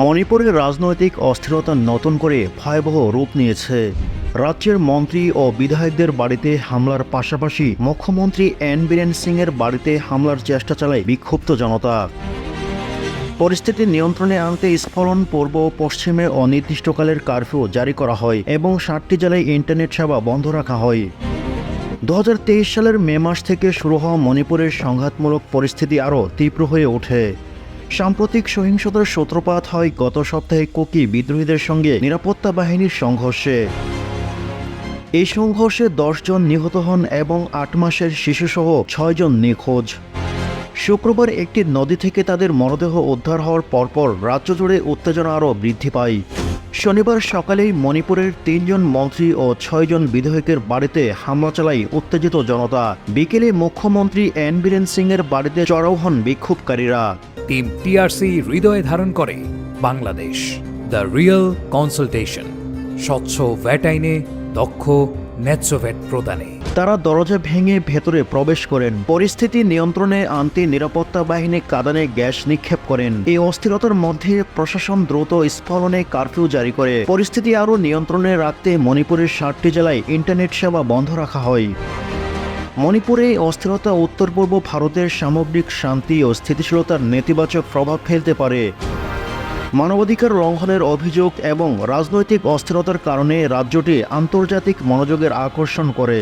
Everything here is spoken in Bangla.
মণিপুরের রাজনৈতিক অস্থিরতা নতুন করে ভয়াবহ রূপ নিয়েছে। রাজ্যের মন্ত্রী ও বিধায়কদের বাড়িতে হামলার পাশাপাশি মুখ্যমন্ত্রী এন বীরেন সিংয়ের বাড়িতে হামলার চেষ্টা চালায় বিক্ষুব্ধ জনতা। পরিস্থিতি নিয়ন্ত্রণে আনতে স্ফলন পূর্ব ও পশ্চিমে অনির্দিষ্টকালের কারফিউ জারি করা হয় এবং ষাটটি জেলায় ইন্টারনেট সেবা বন্ধ রাখা হয়। দু হাজার তেইশ সালের মে মাস থেকে শুরু হওয়া মণিপুরের সংঘাতমূলক পরিস্থিতি আরও তীব্র হয়ে ওঠে। সাম্প্রতিক সহিংসতার সূত্রপাত হয় গত সপ্তাহে কোকি বিদ্রোহীদের সঙ্গে নিরাপত্তা বাহিনীর সংঘর্ষে। এই সংঘর্ষে দশজন নিহত হন এবং আট মাসের শিশুসহ ছয়জন নিখোঁজ। শুক্রবার একটি নদী থেকে তাদের মরদেহ উদ্ধার হওয়ার পরপর রাজ্য জুড়ে উত্তেজনা আরও বৃদ্ধি পায়। শনিবার সকালেই মণিপুরের তিনজন মন্ত্রী ও ছয়জন বিধায়কের বাড়িতে হামলা চালায় উত্তেজিত জনতা। বিকেলে মুখ্যমন্ত্রী এন বীরেন সিংয়ের বাড়িতে চড়াও হন বিক্ষোভকারীরা। টিম টিআরসি হৃদয়ে ধারণ করে বাংলাদেশ। দ্য রিয়েল কনসালটেশন, স্বচ্ছ ভ্যাট আইনে দক্ষ, ন্যায্য ভ্যাট প্রদানে। তারা দরজা ভেঙে ভেতরে প্রবেশ করেন। পরিস্থিতি নিয়ন্ত্রণে আনতে নিরাপত্তা বাহিনী কাদানে গ্যাস নিক্ষেপ করেন। এই অস্থিরতার মধ্যে প্রশাসন দ্রুত স্ফলনে কারফিউ জারি করে। পরিস্থিতি আরও নিয়ন্ত্রণে রাখতে মণিপুরের ষাটটি জেলায় ইন্টারনেট সেবা বন্ধ রাখা হয়। মণিপুরে অস্থিরতা উত্তর পূর্ব ভারতের সামগ্রিক শান্তি ও স্থিতিশীলতার নেতিবাচক প্রভাব ফেলতে পারে। মানবাধিকার লঙ্ঘনের অভিযোগ এবং রাজনৈতিক অস্থিরতার কারণে রাজ্যটি আন্তর্জাতিক মনোযোগের আকর্ষণ করে।